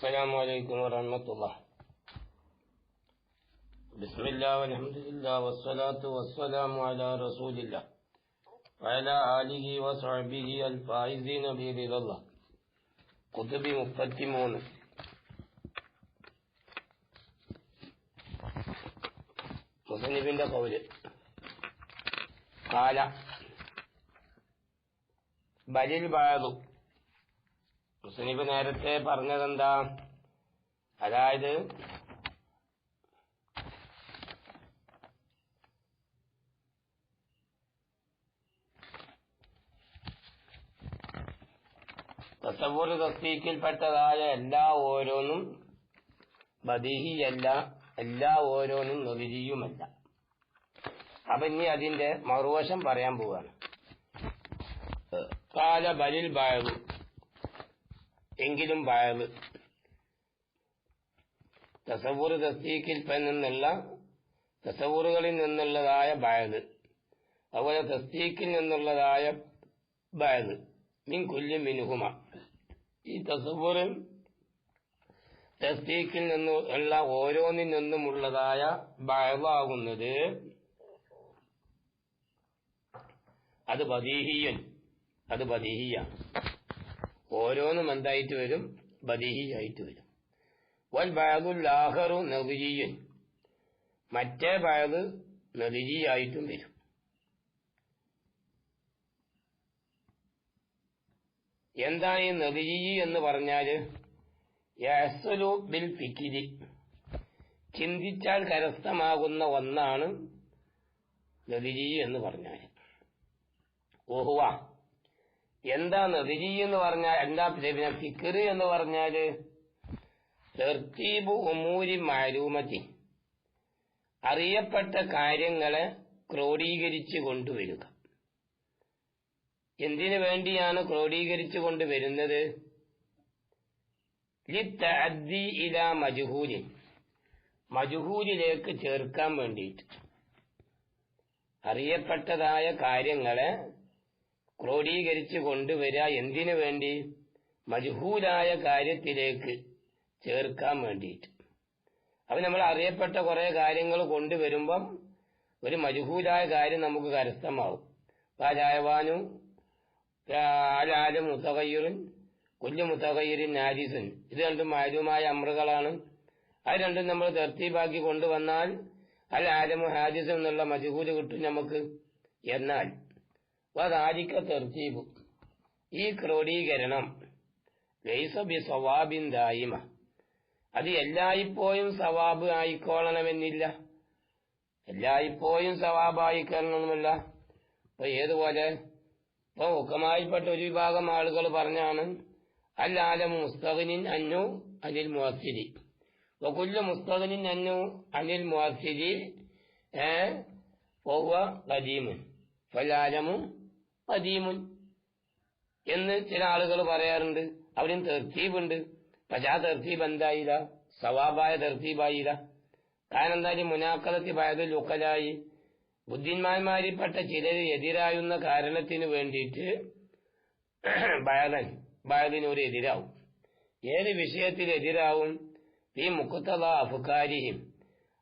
السلام عليكم ورحمة الله بسم الله والحمد لله والصلاة والسلام على رسول الله وعلى آله وصحبه الفائزين برضا الله قطب مفتمون മുസന്നിഫിന്റെ കൗല് കാല ബലിൽ ബാധു മുസന്നിഫ് നേരത്തെ പറഞ്ഞതെന്താ? അതായത് തസവൂർ തസ്തീക്കിൽപ്പെട്ടതായ എല്ലാ ഓരോന്നും ബദിഹിയല്ല എല്ലാ ഓരോന്നും നദിരിയുമല്ല അപ്പൊ ഇനി അതിന്റെ മറുവശം പറയാൻ പോവാണ്. കാല ബലിൽ ബായു എങ്കിലും ബായവ് തസവൂർ തസ്തീക്കിൽ നിന്നുള്ള തസവൂറുകളിൽ നിന്നുള്ളതായ ബായത് അതുപോലെ തസ്തീക്കിൽ നിന്നുള്ളതായ ബായത് മിൻ കുല്ലി മിനുഹുമ ഈ തസവൂറ് തസ്തീക്കിൽ നിന്നുള്ള ഓരോന്നിൽ നിന്നുമുള്ളതായ ബായവാകുന്നത് അത് ബദീഹിയൻ. അത് ബദീഹിയാണ് ഓരോന്നും എന്തായിട്ട് വരും? ബദീഹിയായിട്ട് വരും. വൽ ലാഹറു നദിരിയൻ മറ്റേ ബാഗ് നബിജിയായിട്ടും വരും. എന്താണ് ഈ നബിജി എന്ന് പറഞ്ഞാൽ? ബിൽ ഫിക്കിരി ചിന്തിച്ചാൽ കരസ്ഥമാകുന്ന ഒന്നാണ് നബിജി എന്ന് പറഞ്ഞാൽ ഓഹുവ. എന്താ റിജി എന്ന് പറഞ്ഞാൽ എന്താ പിന്നെ ഫിക്കർ എന്ന് പറഞ്ഞാൽ അറിയപ്പെട്ട കാര്യങ്ങളെ ക്രോഡീകരിച്ചു കൊണ്ടുവരിക. എന്തിനു വേണ്ടിയാണ് ക്രോഡീകരിച്ചു കൊണ്ടുവരുന്നത് ലിത്തഅദ്ദി ഇല ചേർക്കാൻ വേണ്ടിയിട്ട്. അറിയപ്പെട്ടതായ കാര്യങ്ങളെ ക്രോഡീകരിച്ചു കൊണ്ടുവരിക എന്തിനു വേണ്ടി? മജുഹൂലായ കാര്യത്തിലേക്ക് ചേർക്കാൻ വേണ്ടിയിട്ട്. അപ്പൊ നമ്മൾ അറിയപ്പെട്ട കുറെ കാര്യങ്ങൾ കൊണ്ടുവരുമ്പം ഒരു മജുഹൂലായ കാര്യം നമുക്ക് കരസ്ഥമാവും. പാലായവാനു ആലാലും മുത്തകയ്യറും കുഞ്ഞു മുത്തകയ്യരിൻ നാരിസുൻ ഇത് രണ്ടും മാരുമായ അമ്രുകളാണ്. അത് രണ്ടും നമ്മൾ തർത്തീബാക്കി കൊണ്ടുവന്നാൽ അൽ ആലമു ഹാദിസും എന്നുള്ള മജുഹൂൽ കിട്ടും നമുക്ക്. എന്നാൽ തെർത്തീബ് ഈ ക്രോഡീകരണം ലൈസബി സ്വവാബിൻ ദായിമ. അത് എല്ലായ്പ്പോഴും സവാബ് ആയിക്കോളണമെന്നില്ല. എല്ലായ്പ്പോഴും സവാബായിക്കണമെന്നില്ല ഇപ്പൊ ഏതുപോലെ? ഇപ്പൊ മുഖമായിപ്പെട്ട ഒരു വിഭാഗം ആളുകൾ പറഞ്ഞാണ് അല്ലാലം മുസ്തഖിനിൻ അന്നു അനിൽ മുഹസിരി വകുല്ല മുസ്തഖിനിൻ അന്നു അനിൽ മുഹസിരി ഏ പോവ കദീമൻ ഫലാലമും കദീമുൻ എന്ന് ചില ആളുകൾ പറയാറുണ്ട്. അവിടെയും തെർത്തീബുണ്ട്. പക്ഷെ ആ തെർത്തീബ് എന്തായില്ല? സവാബായ തെർത്തീബായില്ല. കാരണം എന്തായാലും മുനാക്കലത്തി പായത് ലുക്കലായി. ബുദ്ധിന്മാന്മാരിൽപ്പെട്ട ചിലര് എതിരായുന്ന കാരണത്തിന് വേണ്ടിയിട്ട് ബയലൻ ബയലിനൊരു എതിരാവും. ഏത് വിഷയത്തിൽ എതിരാവും? ഈ മുക്കുത്തത അഫുക്കാരിയും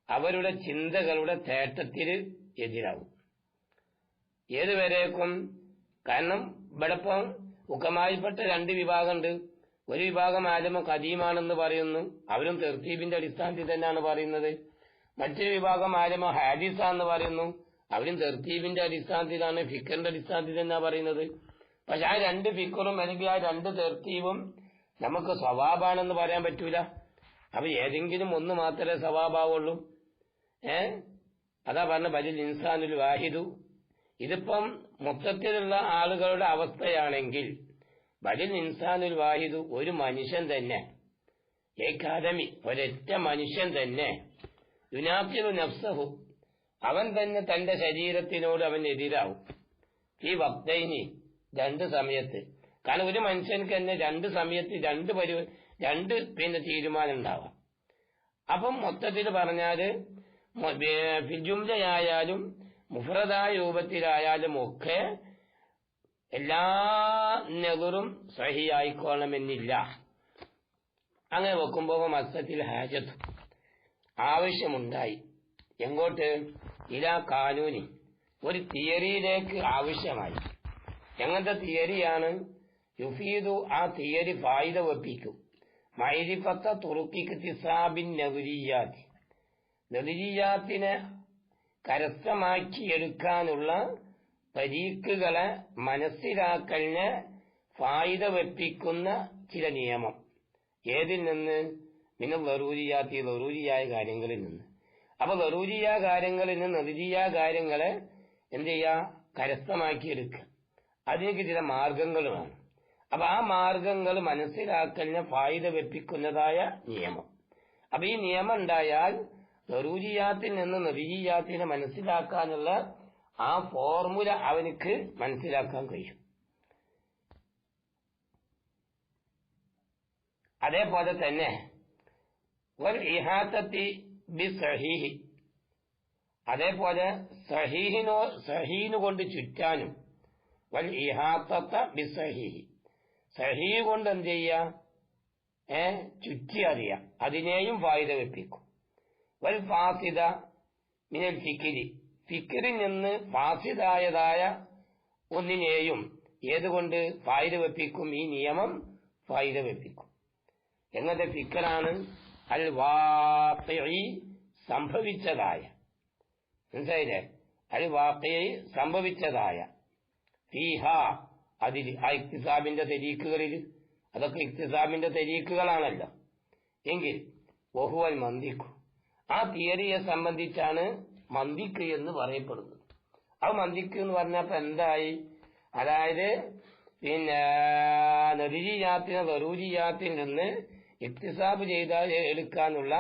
അവരുടെ ചിന്തകളുടെ തേട്ടത്തിൽ എതിരാവും. ഏതുവരേക്കും കാരണം ഇവിടെപ്പം ഉക്കമായിൽപ്പെട്ട രണ്ട് വിഭാഗമുണ്ട്. ഒരു വിഭാഗം ആലമ കദീമാണെന്ന് പറയുന്നു. അവരും തെർത്തീബിന്റെ അടിസ്ഥാനത്തിൽ തന്നെയാണ് പറയുന്നത്. മറ്റൊരു വിഭാഗം ആലമ ഹാദിസ എന്ന് പറയുന്നു. അവരും തെർത്തീബിന്റെ അടിസ്ഥാനത്തിലാണ് ഫിക്കറിന്റെ അടിസ്ഥാനത്തിൽ തന്നെയാണ് പറയുന്നത്. പക്ഷെ ആ രണ്ട് ഫിക്കറും അല്ലെങ്കിൽ ആ രണ്ട് തെർത്തീബും നമുക്ക് സ്വഭാവാണെന്ന് പറയാൻ പറ്റൂല. അപ്പൊ ഏതെങ്കിലും ഒന്ന് മാത്രമേ സ്വഭാവമാവുള്ളൂ ഏ? അതാ പറഞ്ഞ ബലിൽ ഇൻസാനുൽ വാഹിദു. ഇതിപ്പം മൊത്തത്തിലുള്ള ആളുകളുടെ അവസ്ഥയാണെങ്കിൽ ബലിൽ ഇൻസാനുൽ വാഹിദു ഒരു മനുഷ്യൻ തന്നെ. ഏകാദമി ഒരൊറ്റ മനുഷ്യൻ തന്നെ. യുനാഫിറു നഫ്സഹു. അവൻ തന്നെ തന്റെ ശരീരത്തിനോട് അവൻ എതിരാവും. ഈ വക്തൈനി രണ്ട് സമയത്ത്. കാരണം ഒരു മനുഷ്യൻക്ക് തന്നെ രണ്ട് സമയത്ത് രണ്ട് പരി രണ്ട് പിന്നെ തീരുമാനം ഉണ്ടാവാം അപ്പം മൊത്തത്തിൽ പറഞ്ഞാൽ ഫിജുംലയായാലും മുഫ്രദായ രൂപത്തിലായാലും ഒക്കെ എല്ലാ നെഹറും സഹിയായിക്കോണമെന്നില്ല അങ്ങനെ വെക്കുമ്പോൾ മത്സരത്തിൽ ഹാജത്ത് ആവശ്യമുണ്ടായി. എങ്ങോട്ട്? ഇലാ കാനൂനി ഒരു തിയറിയിലേക്ക് ആവശ്യമായി. എങ്ങനത്തെ തിയറിയാണ്? യുഫീദു ആ തിയറി ഫായിദ വെപ്പിക്കും. മൈരിഫത്ത തുറുക്കിക്ക് തിസാബിൻ നഗുരിയാത്തി നഗുരിയാത്തിനെ കരസ്ഥമാക്കിയെടുക്കാനുള്ള പരീക്കുകളെ മനസ്സിലാക്കലിന് ഫായിദ വെപ്പിക്കുന്ന ചില നിയമം. ഏതിൽ നിന്ന്? മിന ലറൂരിയാത്തി ലറൂരിയായ കാര്യങ്ങളിൽ നിന്ന്. അപ്പൊ ലറൂരിയ കാര്യങ്ങളിൽ നിന്ന് നദിരിയ കാര്യങ്ങളെ എന്ത് ചെയ്യുക? കരസ്ഥമാക്കിയെടുക്കുക. അതിലേക്ക് ചില മാർഗങ്ങളുമാണ് അപ്പൊ ആ മാർഗങ്ങൾ മനസ്സിലാക്കലിന് ഫായിദ വെപ്പിക്കുന്നതായ നിയമം. അപ്പൊ ഈ നിയമം ഉണ്ടായാൽ ലറൂരിയാത്തിൽ നിന്ന് നബിഹിയാത്തിനെ മനസ്സിലാക്കാനുള്ള ആ ഫോർമുല അവനക്ക് മനസ്സിലാക്കാൻ കഴിയും. അതേപോലെ തന്നെ അതേപോലെ സഹീഹിനോ സഹീനു കൊണ്ട് ചുറ്റാനും വൽ ഇഹാത്തത്ത ബി സഹീഹി. സഹീ കൊണ്ട് എന്ത് ചെയ്യുക ഏ ചുറ്റി അറിയാം. അതിനെയും വായുത വെപ്പിക്കും. വൽ മിനൽ ഫിക്കിരി ഫിക്കിറിൽ നിന്ന് ഫാസിദായതായ ഒന്നിനെയും ഏതുകൊണ്ട് ഫായിദ വെപ്പിക്കും? ഈ നിയമം ഫായിദ വെപ്പിക്കും. എങ്ങനത്തെ ഫിക്കറാണ് അൽ വാക്കി സംഭവിച്ചതായ. മനസ്സിലായില്ലേ? അൽ വാക്കി സംഭവിച്ചതായ. ഫീഹ അതിൽ ആ ഇക്തിസാബിന്റെ തെരീക്കുകളിൽ. അതൊക്കെ ഇക്തിസാബിന്റെ തെരീക്കുകളാണല്ലോ. എങ്കിൽ ഒഹുവൽ മന്ദിക്കു ആ തിയറിയെ സംബന്ധിച്ചാണ് മന്ദിക്ക് എന്ന് പറയപ്പെടുന്നത്. ആ മന്ദിക്ക് എന്ന് പറഞ്ഞപ്പോ എന്തായി? അതായത് പിന്നെ നദീജിയാത്തിനെ വെറൂജിയാത്തിൽ നിന്ന് എക്തിസാബ് ചെയ്താൽ എടുക്കാനുള്ള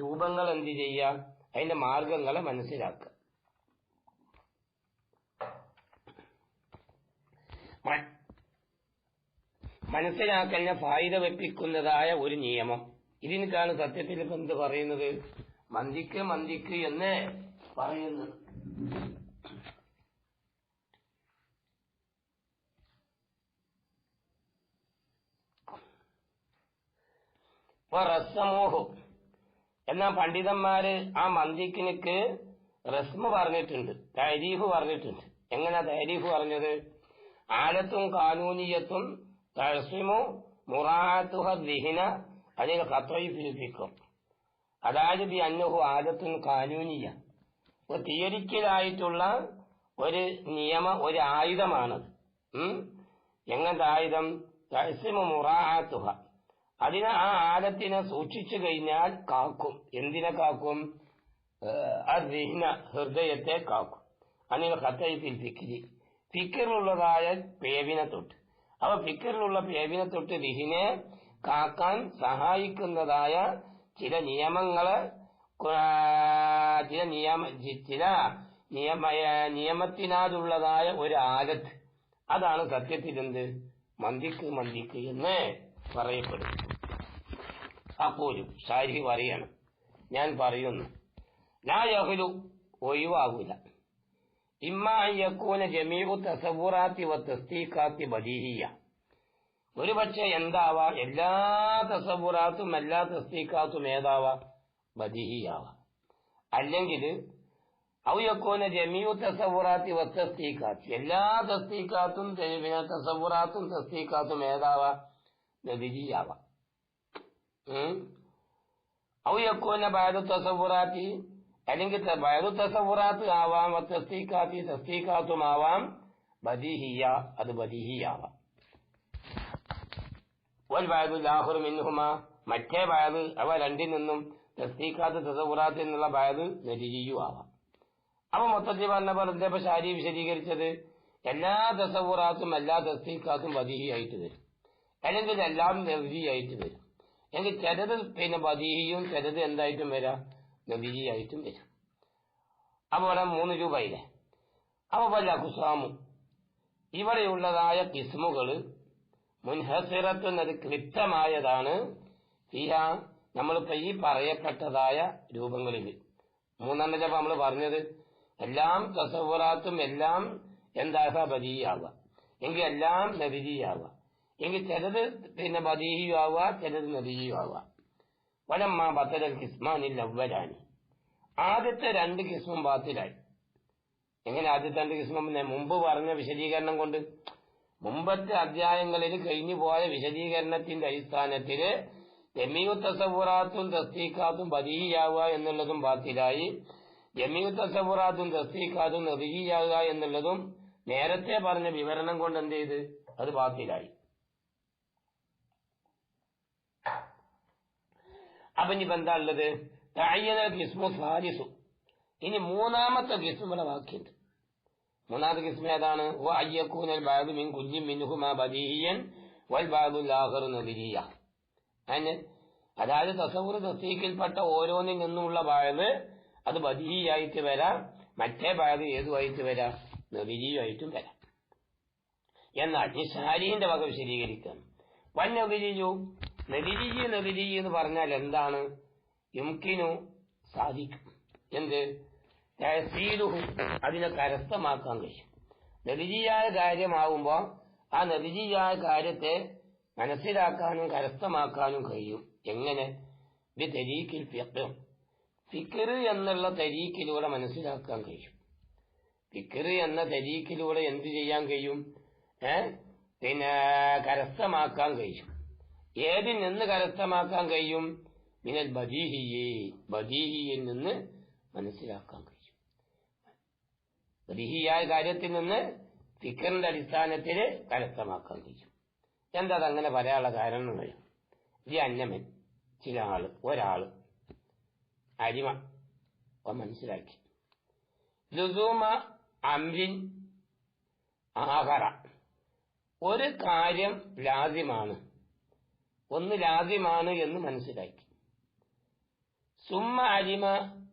രൂപങ്ങൾ എന്ത് ചെയ്യാം? അതിന്റെ മാർഗങ്ങളെ മനസ്സിലാക്കുക. മനസ്സിലാക്കലിനെ ഫായിദ വെപ്പിക്കുന്നതായ ഒരു നിയമം. ഇതിനേക്കാണ് സത്യത്തിൽ ഇപ്പൊ എന്ത് പറയുന്നത്? മന്ദിക്ക് മന്തിക്ക് എന്ന് പറയുന്നത് റസ്സമോഹം എന്നാ പണ്ഡിതന്മാര് ആ മന്തിക്കിനിക്ക് റസ്മ പറഞ്ഞിട്ടുണ്ട് തരീഫ് പറഞ്ഞിട്ടുണ്ട്. എങ്ങനെ തരീഫ് പറഞ്ഞത്? ആലത്തും കാനൂനിയത്തും തഴസിമോ മുറാത്തുഹ ദിഹിന അതിൽ കത്തോയിപ്പിക്കും അതായത് ബി അന്നഹു ആലത്തും കാനൂനിയ തിയറിക്കലായിട്ടുള്ള ഒരു നിയമ ഒരു ആയുധമാണ്? എങ്ങനത്തെ ആയുധം? മുറാത്തുഹ അതിനെ ആ ആദത്തിനെ സൂക്ഷിച്ചു കഴിഞ്ഞാൽ കാക്കും. എന്തിനെ കാക്കും? അർഹിന ഹൃദയത്തെ കാക്കും. അങ്ങനെ കത്തയത്തിൽ ഫിക്കിരി ഫിക്കറിലുള്ളതായ പേവിനെ തൊട്ട്. അപ്പൊ ഫിക്കറിലുള്ള പേവിനെ തൊട്ട് ദിഹിനെ കാക്കാൻ സഹായിക്കുന്നതായ ചില നിയമങ്ങൾ ചില നിയമ ചില നിയമ നിയമത്തിനാതുള്ളതായ ഒരു ആലത്ത് അതാണ് സത്യത്തിൽ എന്ത് മന്ദിക്ക് മന്ദിക്ക് എന്ന് പറയപ്പെടും അപ്പോലും ഷാരി പറയണം. ഞാൻ പറയുന്നു ഞാൻ യഹ്ലു ഒഴിവാകൂല. ഇമ്മ അൻ യക്കൂന ജമീഉ തസവുറാത്തി വ തസ്തീഖാത്തി ഒരു പക്ഷെ എന്താവാം? എല്ലാ തസവുറാത്തും എല്ലാ തസ്തീഖാത്തും ഏതാവാം? ബദീഹിയാവാം. അല്ലെങ്കിൽ ഔ യക്കൂന ജമീഉ തസവുറാത്തി വ തസ്തീഖാത്തി. എല്ലാ തസ്തീഖാത്തും തെ- പിന്നെ തസവുറാത്തും തസ്തീഖാത്തും ഏതാവാം? ബദീഹിയാവാം. ഉം? ഔ യക്കൂന ബഅദു തസവുറാത്തി അല്ലെങ്കിൽ ത- ബഅദു തസവുറാത്ത് ആവാം തസ്തീഖാത്തി തസ്തീഖാത്തും ആവാം ബദീഹിയ അത് ബദീഹിയാവാം. വൽ ബഅദു ലാഹുർ മിൻഹുമ. മറ്റേ ബഅദ് അവ രണ്ടിൽ നിന്നും തസ്തീഖാത്ത് തസവുറാത്ത് എന്നുള്ള ബഅദ് നരിജിയു ആവാം അപ്പൊ മൊത്തത്തിൽ പറഞ്ഞ എന്താ ഇപ്പൊ ശാരി വിശദീകരിച്ചത്? എല്ലാ തസവുറാത്തും എല്ലാ തസ്തീഖാത്തും ബദീഹിയായിട്ട് വരും. അല്ലെങ്കിൽ എല്ലാം നബിയായിട്ട് വരും. എങ്കിൽ ചിലത് പിന്നെ വധീഹിയും ചിലത് എന്തായിട്ടും വരാം? നബിയായിട്ടും വരും. അപ്പൊ ഇവിടെ മൂന്ന് രൂപയില്ലേ? അപ്പൊ വല്ല കുസാമു ഇവിടെയുള്ളതായ കിസ്മുകൾ മുൻഹസിറത്ത് അത് ക്ലിപ്തമായതാണ്. ഫിഹ നമ്മളിപ്പോ ഈ പറയപ്പെട്ടതായ രൂപങ്ങളിൽ. മൂന്നെണ്ണം നമ്മൾ പറഞ്ഞത് എല്ലാം തസവുറാത്തും എല്ലാം എന്താകാ ബദീയാവുക. എങ്കിൽ എല്ലാം നബിജിയാവുക. എങ്കിൽ ചിലത് പിന്നെ ബദീഹിയും ആവുക ചിലത് നബിജിയു ആവുക വലമ്മ ബത്തലൽ കിസ്മാനിൽ അവരാനി ആദ്യത്തെ രണ്ട് കിസ്മും ബാത്തിലായി. എങ്ങനെ ആദ്യത്തെ രണ്ട് കിസ്മം? മുമ്പ് പറഞ്ഞ വിശദീകരണം കൊണ്ട് മുമ്പത്തെ അധ്യായങ്ങളിൽ കഴിഞ്ഞു പോയ വിശദീകരണത്തിന്റെ അടിസ്ഥാനത്തിൽ ജമീയു തസവുറാത്തും തസ്തീഖാത്തും ബദീഹിയാവുക എന്നുള്ളതും ബാത്തിലായി. ജമീയു തസവുറാത്തും തസ്തീഖാത്തും നദീഹിയാവുക എന്നുള്ളതും നേരത്തെ പറഞ്ഞ വിവരണം കൊണ്ട് എന്ത് ചെയ്ത്? അത് ബാത്തിലായി. അപ്പൊ ഇനിയിപ്പോ എന്താ ഉള്ളത്? തയ്യന കിസ്മു സാരിസു ഇനി മൂന്നാമത്തെ കിസ്മുടെ വാക്യുണ്ട് മൂന്നാമത്തെ കിസ്മ ഏതാണ്? മിൻ ബദീഹിയൻ അതായത് തസവുർ ഓരോന്നിൽ നിന്നുമുള്ള ഭാഗത് അത് ബദീഹിയായിട്ട് വരാം മറ്റേ ബായത് ഏതുമായിട്ട് വരാം? നദിരിയുമായിട്ടും വരാം. എന്നാൽ ഈ ഷാരിന്റെ വക വിശദീകരിക്കാം. വൻ നദിരിയു നദിരിജി നബിജി എന്ന് പറഞ്ഞാൽ എന്താണ്? യുംകിനു സാധിക്കും. എന്ത്? തഹസീലുഹു അതിനെ കരസ്ഥമാക്കാൻ കഴിയും. നെതിജിയായ കാര്യമാവുമ്പോൾ ആ നെതിജിയായ കാര്യത്തെ മനസ്സിലാക്കാനും കരസ്ഥമാക്കാനും കഴിയും. എങ്ങനെ? ബി തെരീക്കിൽ ഫിക്കർ എന്നുള്ള തെരീക്കിലൂടെ മനസ്സിലാക്കാൻ കഴിയും. ഫിക്കർ എന്ന തെരീക്കിലൂടെ എന്ത് ചെയ്യാൻ കഴിയും? ഏ? പിന്നെ കരസ്ഥമാക്കാൻ കഴിയും. ഏതിൽ നിന്ന് കരസ്ഥമാക്കാൻ കഴിയും? മിനൽ ബദീഹിയെ. ബദീഹിയിൽ നിന്ന് മനസ്സിലാക്കാൻ കഴിയും. ബദീഹിയായ കാര്യത്തിൽ നിന്ന് ഫിക്കറിന്റെ അടിസ്ഥാനത്തിൽ കരസ്ഥമാക്കാൻ കഴിയും എന്താ അതങ്ങനെ പറയാനുള്ള കാരണങ്ങൾ ഈ അന്നമൻ ചില ആൾ ഒരാൾ അരിമ മനസ്സിലാക്കി. ലുസൂമ അംരിൻ ആഹറ. ഒരു കാര്യം ലാദ്യമാണ് ഒന്ന് ലാദ്യമാണ് എന്ന് മനസ്സിലാക്കി. സുമ്മ അരിമ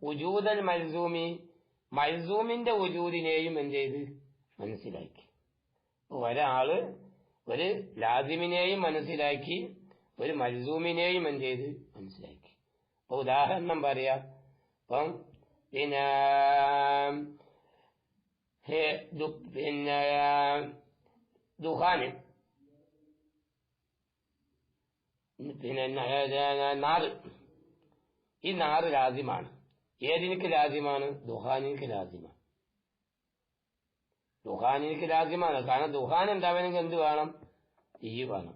ഉജൂദൽ മൽസൂമി മൽസൂമിന്റെ വജൂദിനെയും എന്ത് ചെയ്ത്? മനസ്സിലാക്കി. ഒരാൾ ഒരു ലാസിമിനെയും മനസ്സിലാക്കി ഒരു മൽസൂമിനെയും എന്ത് ചെയ്ത്? മനസ്സിലാക്കി. അപ്പൊ ഉദാഹരണം പറയാം. ഇപ്പം പിന്നെ പിന്നെ ദുഹാന്. പിന്നെ നാറ്. ഈ നാറ് രാജ്യമാണ് ഏതിനിക്ക് രാജ്യമാണ് ദുഹാനിക്ക് രാജ്യമാണ് ദുഹാനിക്ക് രാജ്യമാണ് കാരണം ദുഹാൻ ഉണ്ടാവണമെങ്കിൽ എന്ത് വേണം? തീ വേണം.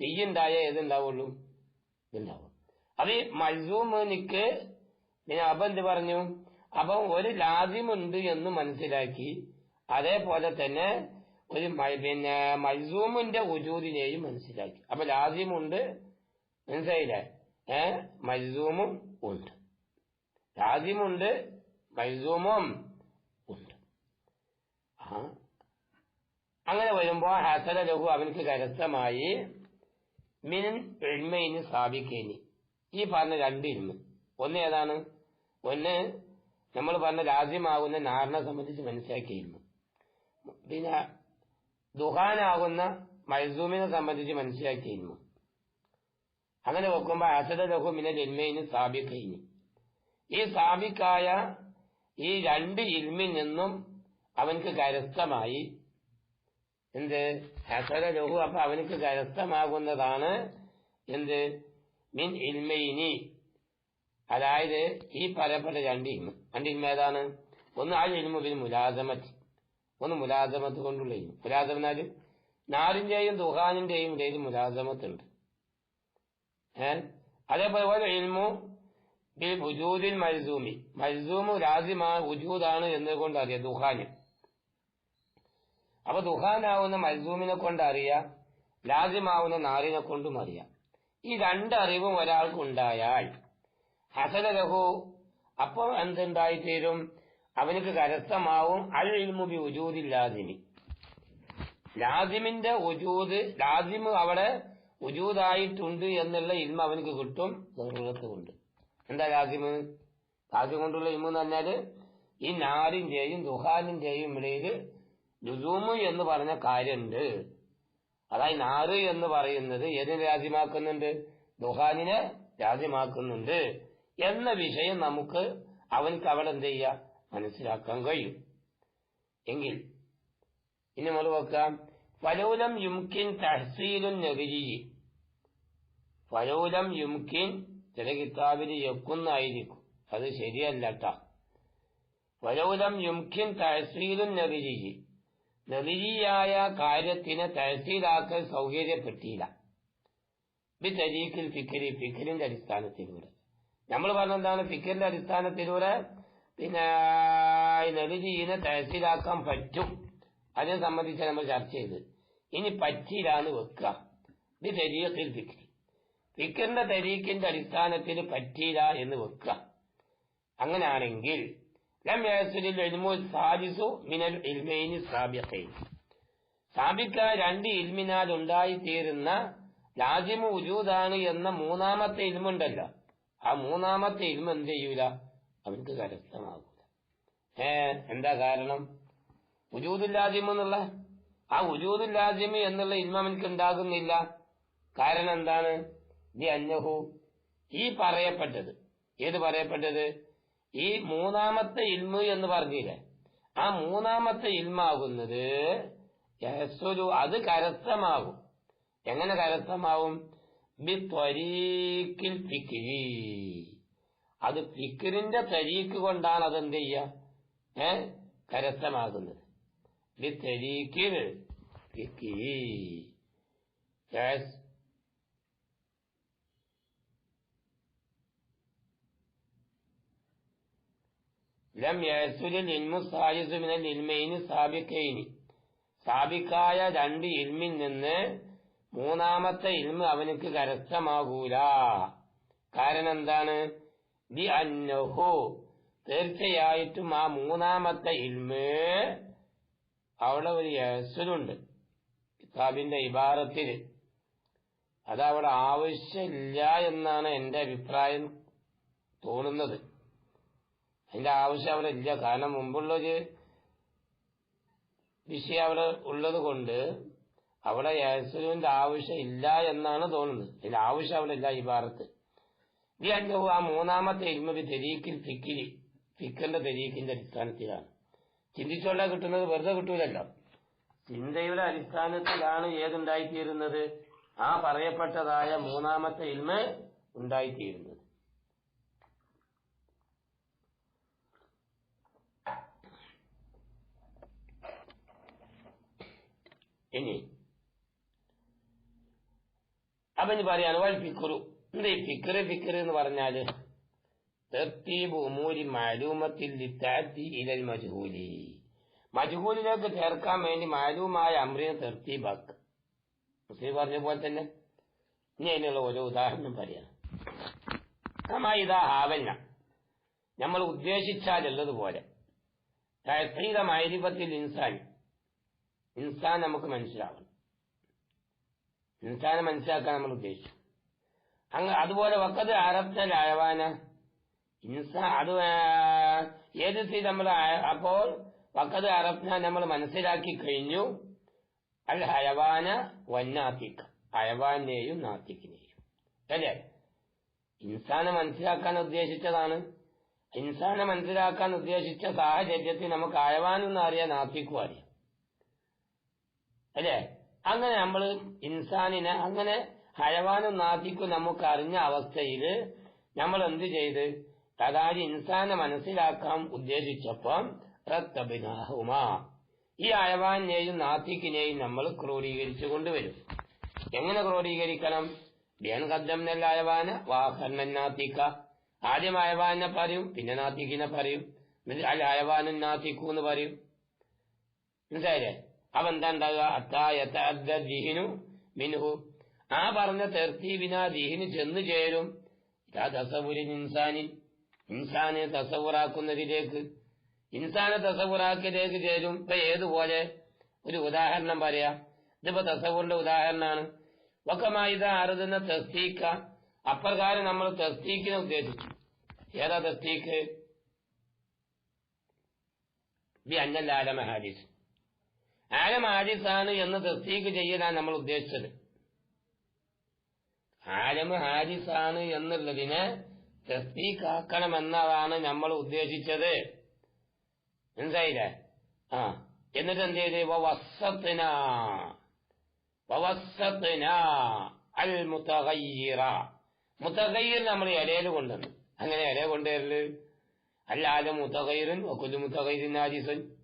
തീ ഉണ്ടായ ഏതുണ്ടാവുള്ളൂ ഇതുണ്ടാവും. അത് മൽസൂമിനിക്ക് പിന്നെ അപ്പൊ എന്ത് പറഞ്ഞു? അപ്പം ഒരു രാജ്യമുണ്ട് എന്ന് മനസ്സിലാക്കി അതേപോലെ തന്നെ ഒരു പിന്നെ മൽസൂമിന്റെ ഉജൂദിനെയും മനസ്സിലാക്കി. അപ്പൊ രാജ്യമുണ്ട് മനസ്സിലായില്ലേ? ഏഹ് മൽസൂമും ഉണ്ട്. ലാദ്യമുണ്ട് മൈസൂമും ഉണ്ട്. അങ്ങനെ വരുമ്പോ ഹസന ലഹു അവനക്ക് കരസ്ഥമായി മിൻ എഴുമയിന് സ്ഥാപിക്കേനി. ഈ പറഞ്ഞ രണ്ട് ഒന്ന് ഏതാണ്? ഒന്ന് നമ്മൾ പറഞ്ഞ രാജ്യമാകുന്ന നാറിനെ സംബന്ധിച്ച് മനസ്സിലാക്കിയിരുന്നു പിന്നെ ദുഹാനാകുന്ന മൈസൂമിനെ സംബന്ധിച്ച് മനസ്സിലാക്കിയിരുന്നു അങ്ങനെ വെക്കുമ്പോ അസദ ലഹു മിനൽ എൽമയിന് സ്ഥാപിക്കയിനി ഈ സാബിക്കായ ഈ രണ്ട് ഇൽമിൽ നിന്നും അവൻക്ക് കരസ്ഥമായി. എന്ത്? ഹസര ലഹു അപ്പൊ അവനക്ക് കരസ്ഥമാകുന്നതാണ് എന്ത്? മിൻ ഇൽമയിനി അതായത് ഈ പല രണ്ട് ഇൽമ. രണ്ട് ഇൽമ ഏതാണ്? ഒന്ന് ആ ഇൽമ പിന്നെ മുലാസമത്ത്. ഒന്ന് മുലാസമത്ത് കൊണ്ടുള്ള ഇൽമ. മുലാസമെന്നാൽ നാടിന്റെയും ദുഹാനിന്റെയും ഇടയിൽ മുലാസമത്തുണ്ട് ഏ? അതേപോലെ ഇൽമു ബിൽ വുജൂദിൽ മൽസൂമി മൽസൂമു രാജ്യമാ വുജൂദാണ് എന്നതുകൊണ്ട് അറിയാം ദുഹാന്. അപ്പൊ ദുഹാനാവുന്ന മൽസൂമിനെ കൊണ്ട് അറിയാം ലാസിമാവുന്ന നാറിനെ കൊണ്ടും അറിയാം. ഈ രണ്ടറിവും ഒരാൾക്കുണ്ടായാൽ ഹസനലഹു അപ്പൊ എന്തുണ്ടായിത്തീരും? അവനക്ക് കരസ്ഥമാവും. അൽ ഇൽമുബി ഉജൂദിൽ ലാസിമി. ലാസിമിന്റെ ഉജൂദ് ലാസിമ് അവിടെ ഉജൂദായിട്ടുണ്ട് എന്നുള്ള ഇൽമ അവനക്ക് കിട്ടും കൊണ്ട്. എന്താ ലാസിമ് രാജ്യം കൊണ്ടുള്ള ഇൽമ എന്ന് ഈ നാരിന്റെയും ദുഹാലിന്റെയും ഇടയിൽ ലുസൂമ് എന്ന് പറഞ്ഞ കാര്യമുണ്ട്. അതായത് നാറ് എന്ന് പറയുന്നത് ഏതിനെ രാജ്യമാക്കുന്നുണ്ട്? ദുഹാനിനെ രാജ്യമാക്കുന്നുണ്ട്. എന്ന വിഷയം നമുക്ക് അവൻക്ക് അവിടെ എന്ത് ചെയ്യ? മനസ്സിലാക്കാൻ കഴിയും. എങ്കിൽ ഇനി മുതൽ വെക്കാം ഫലൗലം യുംകിൻ തഹസീലുൻ നഗരി ഫലൗലം യുംകിൻ ചില കിതാബിൽ യക്കുന്നായിരിക്കും. അത് ശരിയല്ലട്ടാ. വലൗലം യുംഖിൻ തഹസീലും നഗരി നദിരിയായ കാര്യത്തിന് തഹസീലാക്കൽ സൗകര്യപ്പെട്ടില്ല. ബി തരീഖിൽ ഫിക്കരി ഫിക്കറിന്റെ അടിസ്ഥാനത്തിലൂടെ. നമ്മൾ പറഞ്ഞെന്താണ്? ഫിക്കറിന്റെ അടിസ്ഥാനത്തിലൂടെ പിന്നെ നദിജീനെ തഹസീലാക്കാൻ പറ്റും. അതിനെ സംബന്ധിച്ച് നമ്മൾ ചർച്ച ചെയ്ത്. ഇനി പറ്റിയില്ലാന്ന് വെക്കുക. ബി തരീഖിൽ ഫിക്രി ഫിക്കറിന്റെ തരീഖിന്റെ അടിസ്ഥാനത്തിൽ പറ്റിയില്ല എന്ന് വെക്കുക. അങ്ങനെയാണെങ്കിൽ സാബിക്ക രണ്ട് ഇൽമിനാൽ ഉണ്ടായിത്തീരുന്ന ലാജിമു ഉജൂദാണ് എന്ന മൂന്നാമത്തെ ഇൽമുണ്ടല്ലോ. ആ മൂന്നാമത്തെ ഇൽമ എന്ത് ചെയ്യൂല? അവർക്ക് കരസ്ഥമാകൂല. ഏ എന്താ കാരണം? ഉജൂദുല്ലാജിമ് എന്നുള്ള? ആ ഉജൂദുല്ലാജിമ് എന്നുള്ള ഇൽമ അവനക്ക് ഉണ്ടാകുന്നില്ല. കാരണം എന്താണ്? ദി അന്നഹു. ഈ പറയപ്പെട്ടത്. ഏത് പറയപ്പെട്ടത്? ഈ മൂന്നാമത്തെ ഇൽമു എന്ന് പറഞ്ഞില്ലേ? ആ മൂന്നാമത്തെ ഇൽമാകുന്നത് അത് കരസ്ഥമാകും. എങ്ങനെ കരസ്ഥമാവും അത് ഫിക്കിറിന്റെ തരീക്ക് കൊണ്ടാണ് അതെന്ത് ചെയ്യുക ഏ? കരസ്ഥമാകുന്നത്. ബി തരീക്കിൽ ഫിക്കിരി യെസ് ലം യസുലിൽ ഇൽമു സായിസു മിനൽ ഇൽമൈനി സാബിക്കൈനി സാബിക്കായ രണ്ട് ഇൽമിൽ നിന്ന് മൂന്നാമത്തെ ഇൽമ് അവനക്ക് കരസ്ഥമാകൂല. കാരണം എന്താണ്? ദി അന്നഹു. തീർച്ചയായിട്ടും ആ മൂന്നാമത്തെ ഇൽമ് അവിടെ ഒരു യസുലുണ്ട് കിതാബിന്റെ ഇബാറത്തിൽ. അതവിടെ ആവശ്യമില്ല എന്നാണ് എന്റെ അഭിപ്രായം തോന്നുന്നത്. അതിന്റെ ആവശ്യം അവിടെ ഇല്ല. കാരണം മുമ്പുള്ളൊരു വിഷയം അവിടെ ഉള്ളത് കൊണ്ട് അവിടെ യേസുവിന്റെ ആവശ്യം ഇല്ല എന്നാണ് തോന്നുന്നത്. അതിന്റെ ആവശ്യം അവിടെ ഇല്ല ഈ ഭാരത്ത് ഈ അഞ്ചവും ആ മൂന്നാമത്തെ ഇരുമതി തെരീക്കിൽ ഫിക്കിരി ഫിക്കറിന്റെ തെരീക്കിന്റെ അടിസ്ഥാനത്തിലാണ്. ചിന്തിച്ചോണ്ടാ കിട്ടുന്നത്? വെറുതെ കിട്ടൂലല്ലോ. ചിന്തയുടെ അടിസ്ഥാനത്തിലാണ് ഏതുണ്ടായിത്തീരുന്നത്? ആ പറയപ്പെട്ടതായ മൂന്നാമത്തെ ഇൽമ ഉണ്ടായിത്തീരുന്നത്. ഇനി അപ്പൊ പറയാണ് വൽ ഫിക്കറു ഈ ഫിക്കറ് ഫിക്കറ് എന്ന് പറഞ്ഞാൽ തെർത്തീബ് ഉമൂരി മാലൂമത്തിൽ ഇലൽ മജ്ഹൂലി. മജ്ഹൂലിലേക്ക് ചേർക്കാൻ വേണ്ടി മാലൂമായ അമ്രിനെ തെർത്തീബാക്ക്. മുസ്ലിം പറഞ്ഞ പോലെ തന്നെ. ഇനി അതിനുള്ള ഓരോ ഉദാഹരണം പറയാം. നമ്മ ഇതാ ഹാവന്ന. നമ്മൾ ഉദ്ദേശിച്ചാലുള്ളതുപോലെ തഹസീല മൈരിപത്തിൽ ഇൻസാൻ ഇൻസാൻ നമുക്ക് മനസ്സിലാവും ഇൻസാനെ മനസ്സിലാക്കാൻ നമ്മൾ ഉദ്ദേശിച്ചു. അങ്ങ് അതുപോലെ വക്കത് അറബ്തൽ അയവാന ഇൻസാ അത് ഏത് സ്ഥിതി നമ്മൾ അപ്പോൾ വക്കത് അറബ്ന നമ്മൾ മനസ്സിലാക്കി കഴിഞ്ഞു. അൽ ഹയവാന വന്നാത്തിക്ക് അയവാനെയും നാത്തിക്കിനെയും. അല്ലേ? ഇൻസാനെ മനസ്സിലാക്കാൻ ഉദ്ദേശിച്ചതാണ്. ഇൻസാനെ മനസ്സിലാക്കാൻ ഉദ്ദേശിച്ച സാഹചര്യത്തിൽ നമുക്ക് അയവാനെന്ന് അറിയാൻ നാത്തിക്കും അറിയാം. അല്ലേ? അങ്ങനെ നമ്മൾ ഇൻസാനിനെ അങ്ങനെ ഹഴവാനും നാദിക്കും നമുക്ക് അറിഞ്ഞ അവസ്ഥയിൽ നമ്മൾ എന്ത് ചെയ്ത്? അതായത് ഇൻസാനെ മനസ്സിലാക്കാൻ ഉദ്ദേശിച്ചപ്പം റത്തബിനാഹുമാ. ഈ അഴവാനെയും നാത്തിക്കിനെയും നമ്മൾ ക്രോഡീകരിച്ചു കൊണ്ടുവരും. എങ്ങനെ ക്രോഡീകരിക്കണം? ബിയൻ കദ്ദം നെല്ല അഴവാന വാഹർണൻ നാത്തിക്ക ആദ്യം അഴവാനെ പറയും പിന്നെ നാത്തിക്കിനെ പറയും. അല്ല അയവാനും നാത്തിക്കൂന്ന് പറയും. മനസ്സിലായില്ലേ? അവൻ എന്താ ഉണ്ടാകുക മിനുഹു. ആ പറഞ്ഞ തെർത്തീബിന ദീഹിന് ചെന്നു ചേരും. തസവുരിൻ ഇൻസാനിൻ ഇൻസാനെ തസവുറാക്കുന്നതിലേക്ക്. ഇൻസാനെ തസവുറാക്കിലേക്ക് ചേരും. ഇപ്പൊ ഏതുപോലെ? ഒരു ഉദാഹരണം പറയാ. ഇതിപ്പോ തസവുറിന്റെ ഉദാഹരണമാണ്. ഒക്കമായി ഇത് അറുതുന്ന തസ്തീക്ക. അപ്രകാരം നമ്മൾ തസ്തീക്കിനെ ഉദ്ദേശിച്ചു. ഏതാ തസ്തീക്ക്? ബി അന്നൽ ആലമ ഹാരിസ് ആലം ഹാരിസാണ് എന്ന് തസ്തീക്ക് ചെയ്യലാണ് നമ്മൾ ഉദ്ദേശിച്ചത്. ആലം ഹാരിസാണ് എന്നുള്ളതിനെ തസ്തീക്കാക്കണമെന്നതാണ് നമ്മൾ ഉദ്ദേശിച്ചത്. മനസ്സിലായില്ലേ? ആ എന്നിട്ട് എന്ത് ചെയ്ത്? വസത്തിന അൽ മുത്തഗയ്യിറ മുത്തഗയ്യിർ നമ്മൾ ഇലയിൽ കൊണ്ടുവന്നു. അങ്ങനെ ഇല കൊണ്ടുവരൽ. അല്ലാതെ മുത്തഗയ്യിറുൻ ഒക്കുല്ലു മുത്തഗയ്യിറിൻ നാജിസുൻ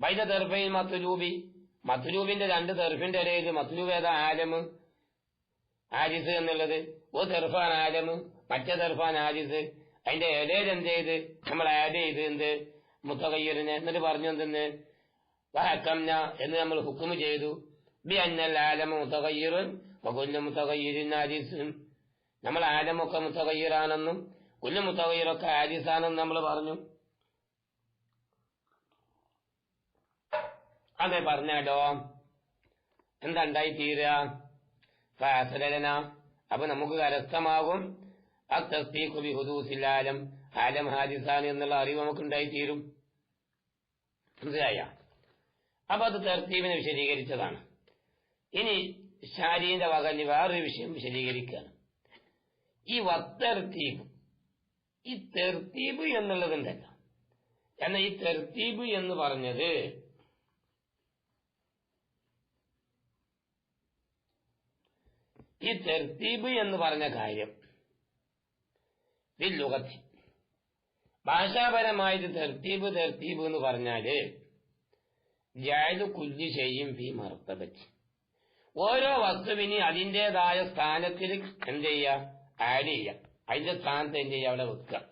ബൈന തെർഫയിൽ മത്തുലൂബി മത്തുലൂബിന്റെ രണ്ട് തെർഫിന്റെ ഇടയിൽ മത്തുലൂബ് ഏതാ ആലമ്? ആരിസ് എന്നുള്ളത്. ഓ തെർഫാൻ ആലമ് മറ്റേ തെർഫാൻ ആരിസ്. അതിന്റെ ഇടയിൽ എന്ത് ചെയ്ത്? നമ്മൾ ആഡ് ചെയ്ത് എന്ത്? മുത്തകയ്യറിന്. എന്നിട്ട് പറഞ്ഞു എന്തെന്ന്? വഹക്കംന എന്ന് നമ്മൾ ഹുക്കും ചെയ്തു. ബി അന്നൽ ആലമ മുത്തകയ്യറുൻ വകുല്ല മുത്തകയ്യറിൻ ആരിസും നമ്മൾ ആലമൊക്കെ മുത്തകയ്യറാണെന്നും കൊല്ല മുത്തകയ്യറൊക്കെ ആരിസാണെന്നും നമ്മൾ പറഞ്ഞു. അതെ പറഞ്ഞാലോ എന്താ ഉണ്ടായി അപ്പൊ നമുക്ക് കരസ്ഥമാകും. അത്തസ്തീഖു ബിഹുദൂസിൽ ആലം ഹാദിസാണ് എന്നുള്ള അറിവ് നമുക്ക് ഉണ്ടായിത്തീരും മനസ്സിലായ? അപ്പൊ അത് തർത്തീബിനെ വിശദീകരിച്ചതാണ്. ഇനി ഷാരീന്റെ വകഞ്ഞ് വേറൊരു വിഷയം വിശദീകരിക്കുകയാണ് ഈ വത്തർത്തീബ് ഈ തെർത്തീബ് എന്നുള്ളതുണ്ടല്ലോ. എന്നാൽ ഈ തെർത്തീബ് എന്ന് പറഞ്ഞത് ഈ തെർത്തീബ് എന്ന് പറഞ്ഞ കാര്യം ലുഗത്തി ഭാഷാപരമായിട്ട് തെർത്തീബ് തെർത്തീബ് എന്ന് പറഞ്ഞാൽ ജായത് കുല്ലി ചെയ്യും ഫി മർത്തബച്ച് ഓരോ വസ്തുവിനെ അതിന്റെതായ സ്ഥാനത്തിൽ എന്ത് ചെയ്യുക? ആഡ് ചെയ്യുക. അതിന്റെ സ്ഥാനത്ത് എന്ത് ചെയ്യുക? അവിടെ വെക്കുക.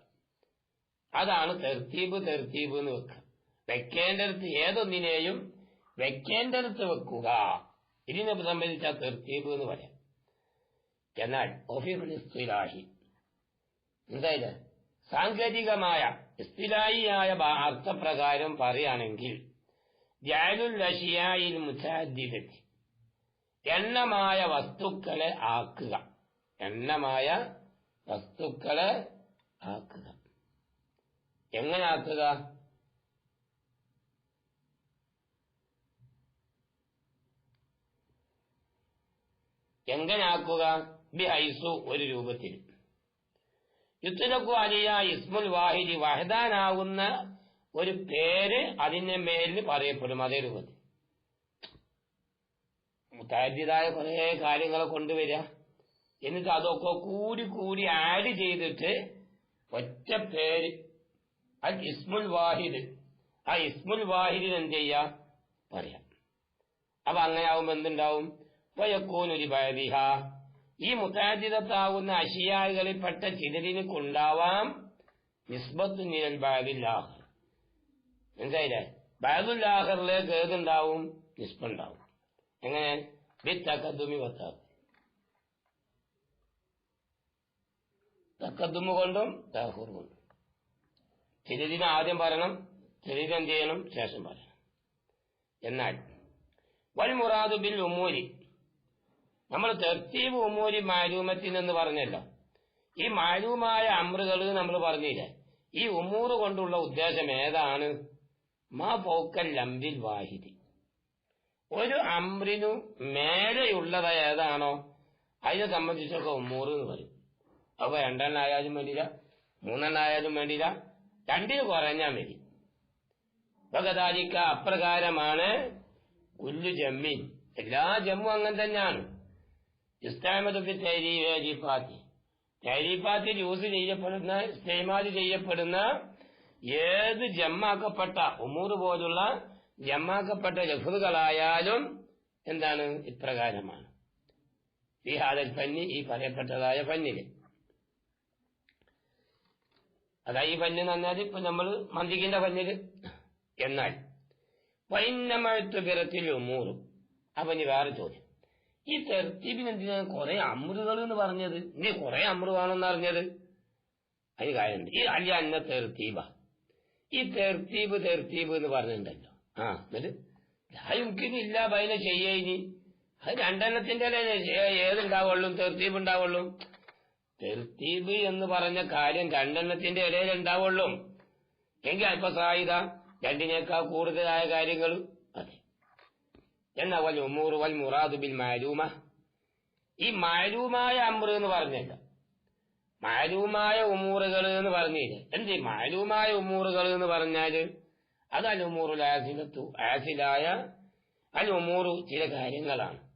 അതാണ് തെർത്തീബ് തെർത്തീബ് എന്ന് വെക്കുക. വെക്കേണ്ടടുത്ത് ഏതൊന്നിനെയും വെക്കേണ്ടടുത്ത് വെക്കുക. ഇതിനെ സംബന്ധിച്ച തെർത്തീബ് എന്ന് പറയാം. എന്നാൽ ഒഫിസ്ലാഹി എന്തായത്? സാങ്കേതികമായ ഇസ്തിലായിയായ അർത്ഥപ്രകാരം പറയുകയാണെങ്കിൽ എണ്ണമായ വസ്തുക്കളെ ആക്കുക. എണ്ണമായ വസ്തുക്കളെ ആക്കുക. എങ്ങനെ ആക്കുക? എങ്ങനെ ആക്കുക? ബി ഒരു രൂപത്തിൽ. യുദ്ധനക്കു അലിയ ഇസ്മുൽ വാഹിദി വഹദാനാവുന്ന ഒരു പേര് അതിന്റെ മേലിൽ പറയപ്പെടും അതേ രൂപത്തിൽ. മുത്താജിതായ കുറെ കാര്യങ്ങളെ കൊണ്ടുവരിക. എന്നിട്ട് അതൊക്കെ കൂടി കൂടി ആഡ് ചെയ്തിട്ട് ഒറ്റ പേര്. അത് ഇസ്മുൽ വാഹിദ്. ആ ഇസ്മുൽ വാഹിദിന് എന്ത് ചെയ്യാ? പറയാം. അപ്പൊ അങ്ങനെ ആവുമ്പോ എന്തുണ്ടാവും? വയക്കൂനൊരു ബൈദിഹ ഈ മുത്താജിദത്താവുന്ന അഷിയാകളിൽപ്പെട്ട ചിലരിന് കൊണ്ടാവാം നിസ്ബത്ത് നിരൽ ബാഗുല്ലാഹർ മനസ്സിലായില്ലേ? ബാഗുല്ലാഹറിലെ ഏതുണ്ടാവും നിസ്ബുണ്ടാവും. എങ്ങനെ? ബിത്തക്കദ്ദുമി വത്താഖ് തക്കദ്ദുമ് കൊണ്ടും താഹൂർ കൊണ്ടും. ചിലതിന് ആദ്യം പറയണം എന്ത് ചെയ്യണം? ശേഷം പറയണം. എന്നാൽ വൽ മുറാദു ബിൽ ഉമ്മൂരി നമ്മൾ തെർത്തീവ് ഉമ്മൂരി മാലൂമത്തിൽ എന്ന് പറഞ്ഞല്ലോ. ഈ മാലൂമായ അമ്രുകൾ നമ്മൾ പറഞ്ഞില്ലേ? ഈ ഉമ്മൂറ് കൊണ്ടുള്ള ഉദ്ദേശം ഏതാണ്? മാ പോക്കൽ ലംബിൽ വാഹിദി. ഒരു അമ്രിനു മേലെയുള്ളത് ഏതാണോ അതിനെ സംബന്ധിച്ചൊക്കെ ഉമ്മൂറ് എന്ന് പറയും. അപ്പൊ രണ്ടെണ്ണായാലും വേണ്ടിയില്ല മൂന്നെണ്ണായാലും വേണ്ടിയില്ല രണ്ടിന് കുറഞ്ഞാൽ മതി. ഭഗതാലിക്ക അപ്രകാരമാണ് കുല്ലു ജമ്മിൻ. എല്ലാ ജമ്മും അങ്ങനെ തന്നെയാണ്. ഇസ്താമതത്തിൽ തൈരീപാത്തി തൈരീപാത്തിൽ യൂസ് ചെയ്യപ്പെടുന്ന ഇസ്തേമാൽ ചെയ്യപ്പെടുന്ന ഏത് ജമ്മാക്കപ്പെട്ട ഉമൂർ പോലുള്ള ജമ്മാക്കപ്പെട്ട ലഫുകളായാലും എന്താണ്? ഇപ്രകാരമാണ്. ഈ ഹാദൽ പന്നി ഈ പറയപ്പെട്ടതായ പന്നിൽ അതാ ഈ പന്നി എന്ന് പറഞ്ഞാൽ ഇപ്പൊ നമ്മൾ മന്തിക്കിന്റെ പന്നിൽ എന്നാൽ വൈന്നമഴത്ത് പിറത്തിൽ ഉമ്മൂറും അപ്പൊ ഇനി വേറെ ചോദ്യം. ഈ തെർത്തീബിന് എന്തിനാണ് കുറെ അമൃതകൾ എന്ന് പറഞ്ഞത്? ഇനി കുറെ അമൃതാണെന്ന് അറിഞ്ഞത്? അതിന് കാര്യമുണ്ട്. ഈ അല്ല അന്ന തെർത്തീബ ഈ തെർത്തീബ് തെർത്തീബ് എന്ന് പറഞ്ഞിട്ടുണ്ടല്ലോ. ആ എന്നിട്ട് ഇല്ല ബൈന ചെയ്യ ഇനി. അത് രണ്ടെണ്ണത്തിന്റെ ഏതുണ്ടാവുള്ളൂ? തെർത്തീബ് ഉണ്ടാവുള്ളൂ. തെർത്തീബ് എന്ന് പറഞ്ഞ കാര്യം രണ്ടെണ്ണത്തിന്റെ ഇടയിൽ ഉണ്ടാവുള്ളൂ. എങ്കിൽ അല്പസായുധ രണ്ടിനേക്കാൾ കൂടുതലായ കാര്യങ്ങൾ അതെ എന്നാ വൽ വൽ മുറാദു ബിൽ മാലൂമ ഈ മാലൂമായ അമ്ര എന്ന് പറഞ്ഞില്ല. മാലൂമായ ഉമൂറുകൾ എന്ന് പറഞ്ഞില്ല. എന്ത് മാലൂമായ ഉമൂറുകൾ എന്ന് പറഞ്ഞാൽ അത് അൽ ഉമൂറുൽ ആസിലത്തു ആസിലായ അൽ ഉമൂറു ചില കാര്യങ്ങളാണ്.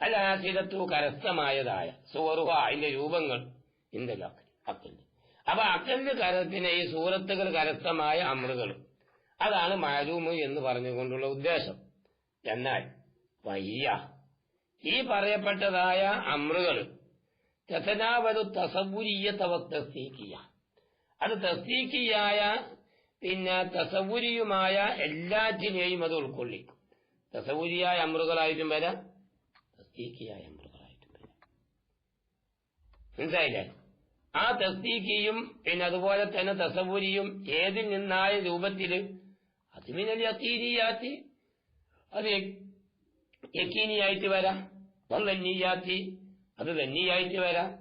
അൽ ആസിലത്തു കരസ്ഥമായതായ സുവറുഹ അതിന്റെ രൂപങ്ങൾ ഇന്ദൽ അക്കൽ അപ്പൊ അക്കലിന്റെ കരത്തിന് ഈ സൂറത്തുകൾ കരസ്ഥമായ അമൃകൾ അതാണ് മാലൂമ് എന്ന് പറഞ്ഞുകൊണ്ടുള്ള ഉദ്ദേശം. എന്നാൽ വയ്യ. ഈ പറയപ്പെട്ടതായ അമൃകൾ തസവുരിയ തവ തസ്തീക്കിയ അത് തസ്തീക്കിയായ പിന്നെ തസവുരിയുമായ എല്ലാറ്റിനെയും അത് ഉൾക്കൊള്ളിക്കും. തസവുരിയായ അമൃകളായിട്ടും വരാം തസ്തീക്കിയായ അമൃകളായിട്ടും വരാം. മനസ്സിലായില്ലേ? ആ തസ്തീക്കിയും പിന്നെ അതുപോലെ തന്നെ തസവുരിയും ഏതിൽ നിന്നായ രൂപത്തിൽ അത് മിനൽ യക്കീനിയാത്തി അത് യക്കീനിയായിട്ട് വരാം. വന്നീയാത്തി അത് തന്നീയായിട്ട് വരാം.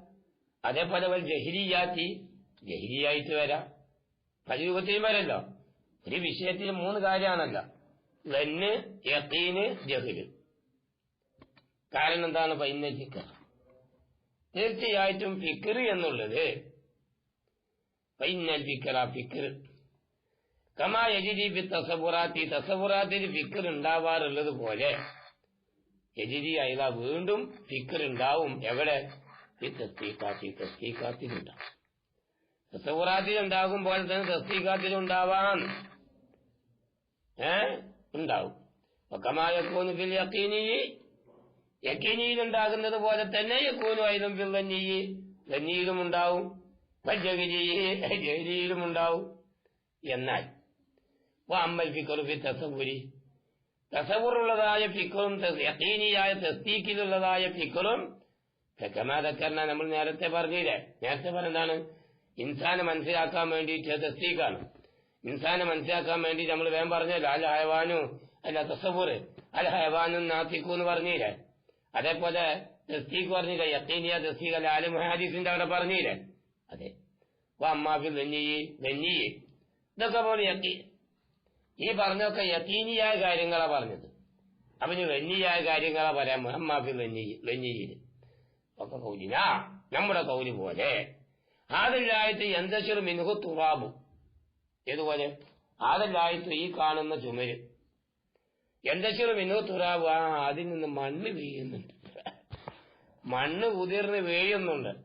അതേപോലെ വൽ ജഹിരിയാത്തി ജഹിരിയായിട്ട് വരാം. പല രൂപത്തിലും വരല്ലോ. ഒരു വിഷയത്തിൽ മൂന്ന് കാര്യമാണല്ലോ. ലന്ന് യക്കീന് ജഹിൽ. കാരണം എന്താണ് പൈന്ന ഫിക്കർ തീർച്ചയായിട്ടും ഫിക്കർ എന്നുള്ളത് പൈനൽ ഫിക്കർ ആ ഫിക്കർ കമാ യജിജി തസബുറാത്തി തസബുറാത്തിൽ ഫിക്കർ ഉണ്ടാവാറുള്ളത് പോലെ. യജിജി അയില വീണ്ടും ഫിക്കർ ഉണ്ടാവും. എവിടെ? തസ്തീക്കാത്തിലുണ്ടാവും തസബുറാത്തിൽ ഉണ്ടാകും പോലെ തന്നെ തസ്തീകാത്തിൽ ഉണ്ടാവാൻ ഏ? ഉണ്ടാവും. കമായക്കൂന് ഫിൽ യക്കീനി യക്കീനിയിൽ ഉണ്ടാകുന്നത് പോലെ തന്നെ യക്കൂനു അയിലും ഫിൽ ലഞ്ഞി ലഞ്ഞിയിലും ഉണ്ടാവും. ജയിലിയിലും ഉണ്ടാവും. എന്നാൽ അമ്മൽ ഫിക്കറു ഫി തസവുരി തസവുറുള്ളതായ ഫിക്കറും യക്കീനിയായ തസ്തീക്കിലുള്ളതായ ഫിക്കറും തെക്കമാതക്കറിന നമ്മൾ നേരത്തെ പറഞ്ഞില്ലേ? നേരത്തെ പറഞ്ഞതാണ് ഇൻസാനെ മനസ്സിലാക്കാൻ വേണ്ടിയിട്ട് തസ്തീക്കാണ് ഇൻസാനെ മനസ്സിലാക്കാൻ വേണ്ടി നമ്മൾ വേഗം പറഞ്ഞല്ലോ അല്ല ഹയവാനു അല്ല തസവുർ അല്ല ഹയവാനും നാത്തിക്കു എന്ന് പറഞ്ഞില്ലേ? അതേപോലെ തസ്തീക്ക് പറഞ്ഞില്ലേ യക്കീനിയ തസ്തീഖ് അല്ല ആലും ഹാദിസിന്റെ അവിടെ പറഞ്ഞില്ലേ? അതെ. അമ്മാഫിൽ വെഞ്ഞിയി വെഞ്ഞിയി ഇതൊക്കെ പോലെ യക്കീ ഈ പറഞ്ഞൊക്കെ യക്കീനിയായ കാര്യങ്ങളാ പറഞ്ഞത്. അവന് വെഞ്ഞിയായ കാര്യങ്ങളാ പറയാം മുഹമ്മാഫി വെഞ്ഞിയിൽ ഒക്കെ കൗലിന. നമ്മുടെ കൗലി പോലെ. ആദില്ലായത്ത് എന്തശിർ മിനുഹു തുറാബു. ഏതുപോലെ ആദില്ലായത്ത് ഈ കാണുന്ന ചുമര്. എന്തശിർ മിനുഹു തുറാബു. ആ അതിൽ നിന്ന് മണ്ണ് വീഴുന്നുണ്ട്. മണ്ണ് ഉതിർന്ന് വീഴുന്നുണ്ട്.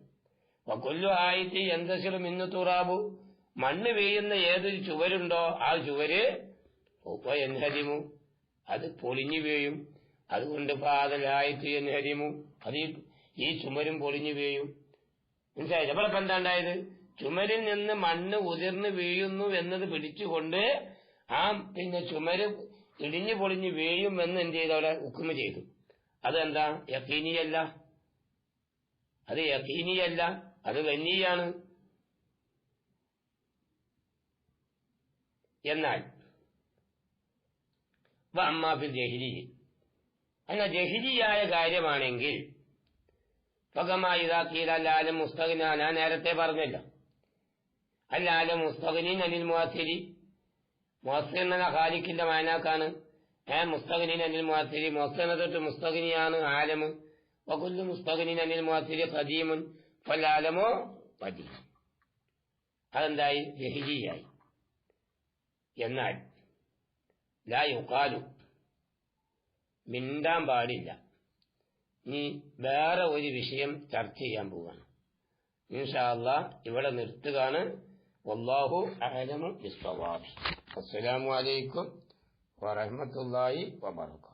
കൊല്ലു ആയിട്ട് എന്തശിർ മിന്നു തുറാബു. മണ്ണ് വീഴുന്ന ഏതൊരു ചുവരുണ്ടോ ആ ചുവര് എൻഹരിമു അത് പൊളിഞ്ഞു വീഴും. അതുകൊണ്ട് പാതലായിട്ട് എൻഹരിമു. അത് ഈ ചുമരും പൊളിഞ്ഞു വീഴും. മനസ്സിലായി? അപ്പോൾ എന്താ ഉണ്ടായത് ചുമരിൽ നിന്ന് മണ്ണ് ഉതിർന്ന് വീഴുന്നു എന്നത് പിടിച്ചുകൊണ്ട് ആ പിന്നെ ചുമര് ഇടിഞ്ഞു പൊളിഞ്ഞു വീഴും എന്ന് എന്ത് ചെയ്തു അവിടെ ഉക്കുമ ചെയ്തു. അതെന്താ? യക്കീനിയല്ല. അത് യക്കീനിയല്ല. അത് വന്നിയാണ്. എന്നാൽ അമ്മാഫിൽ ജഹിരി അല്ല ജഹിരിയായ കാര്യമാണെങ്കിൽ പകമായിതാക്കിയിലാലും മുസ്തഖിന ഞാൻ നേരത്തെ പറഞ്ഞല്ലോ. അല്ലാലും മുസ്തകനി അനിൽ മുഹത്തിരി മുഹസ്സിൻ എന്ന ഖാലിക്കിന്റെ മാനാക്കാണ്. ഏ മുസ്തകനി അനിൽ മുഹത്തിരി മുഹസ്സിനെ തൊട്ട് മുസ്തഖിനിയാണ് ആലമ്. വകുല്ലു മുസ്തകനി അനിൽ മുഹത്തിരി ഖദീമുൻ. ഫലാലമോ പതി അതെന്തായി? ജഹിരിയായി എന്നാൽ ലാ യുക്കാലു മിണ്ടാൻ പാടില്ല. നീ വേറെ ഒരു വിഷയം ചർച്ച ചെയ്യാൻ പോവാണ്. ഇൻഷാല്ല ഇവിടെ നിർത്തുകയാണ്. വല്ലാഹു അഹലമു അസ്സലാമു അലൈക്കും വറഹ്മത്തുള്ളാഹി വബറകാതുഹു